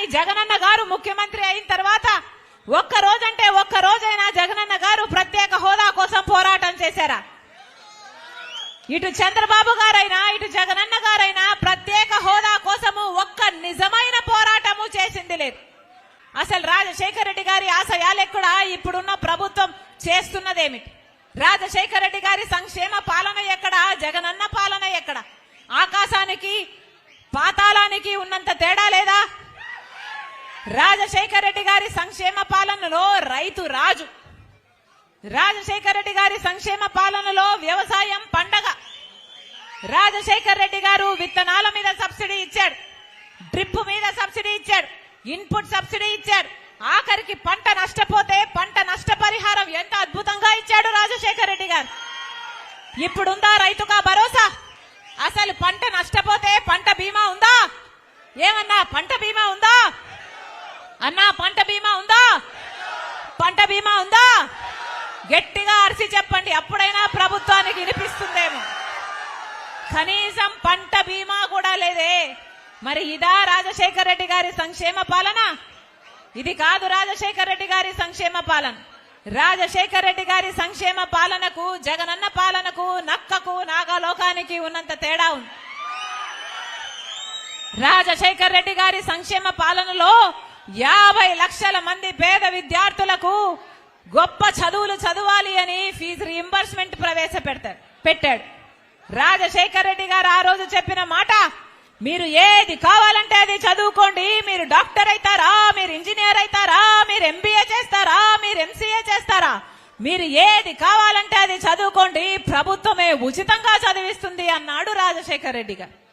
కానీ జగనన్న గారు ముఖ్యమంత్రి అయిన తర్వాత ఒక్క రోజంటే ఒక్క రోజైనా జగనన్న గారు ప్రత్యేక హోదా కోసం పోరాటం చేశారా? ఇటు చంద్రబాబు గారైనా ఇటు జగనన్న గారైనా ప్రత్యేక హోదా కోసము ఒక్క నిజమైన పోరాటము చేసింది లేదు. అసలు రాజశేఖర రెడ్డి గారి ఆశయాలెక్కడా ఇప్పుడున్న ప్రభుత్వం చేస్తున్నదేమిటి? రాజశేఖర రెడ్డి గారి సంక్షేమ పాలన ఎక్కడ? జగనన్న పాలన ఎక్కడ? ఆకాశానికి పాతాళానికి ఉన్నంత తేడా రాజశేఖర రెడ్డి గారి సంక్షేమ పాలనలో రైతు రాజు. రాజశేఖర రెడ్డి గారి సంక్షేమ పాలనలో వ్యవసాయం పండగ. రాజశేఖర రెడ్డి గారు విత్తనాల మీద సబ్సిడీ ఇచ్చాడు. డ్రిప్ మీద సబ్సిడీ ఇచ్చాడు. ఇన్పుట్ సబ్సిడీ ఇచ్చాడు. ఆఖరికి పంట నష్టపోతే పంట నష్టపరిహారం ఎంత అద్భుతంగా ఇచ్చాడు రాజశేఖర రెడ్డి గారు. ఇప్పుడుందా రైతుగా భరోసా? అసలు పంట నష్టపోతే పంట బీమా ఉందా? ఏమన్నా పంట బీమా అన్నా పంట బీమా ఉందా? పంట బీమా ఉందా? గట్టిగా అరిచి చెప్పండి అప్పుడైనా ప్రభుత్వానికి వినిపిస్తుందేమో. కనీసం పంట బీమా కూడా లేదే. మరి ఇదా రాజశేఖర రెడ్డి గారి సంక్షేమ పాలన? ఇది కాదు రాజశేఖర రెడ్డి గారి సంక్షేమ పాలన. రాజశేఖర రెడ్డి గారి సంక్షేమ పాలనకు జగనన్న పాలనకు నక్కకు నాగలోకానికి ఉన్నంత తేడా ఉంది. రాజశేఖర్ రెడ్డి గారి సంక్షేమ పాలనలో యాభై లక్షల మంది పేద విద్యార్థులకు గొప్ప చదువులు చదవాలి అని ఫీజు రీంబర్స్మెంట్ ప్రవేశపెడతారు. పెట్టాడు. రాజశేఖర్ రెడ్డి గారు ఆ రోజు చెప్పిన మాట మీరు ఏది కావాలంటే అది చదువుకోండి. మీరు డాక్టర్ అవుతారా? మీరు ఇంజనీర్ అవుతారా? మీరు ఎంబీఏ చేస్తారా? మీరు ఎంసీఏ చేస్తారా? మీరు ఏది కావాలంటే అది చదువుకోండి. ప్రభుత్వమే ఉచితంగా చదివిస్తుంది అన్నాడు రాజశేఖర్ రెడ్డి గారు.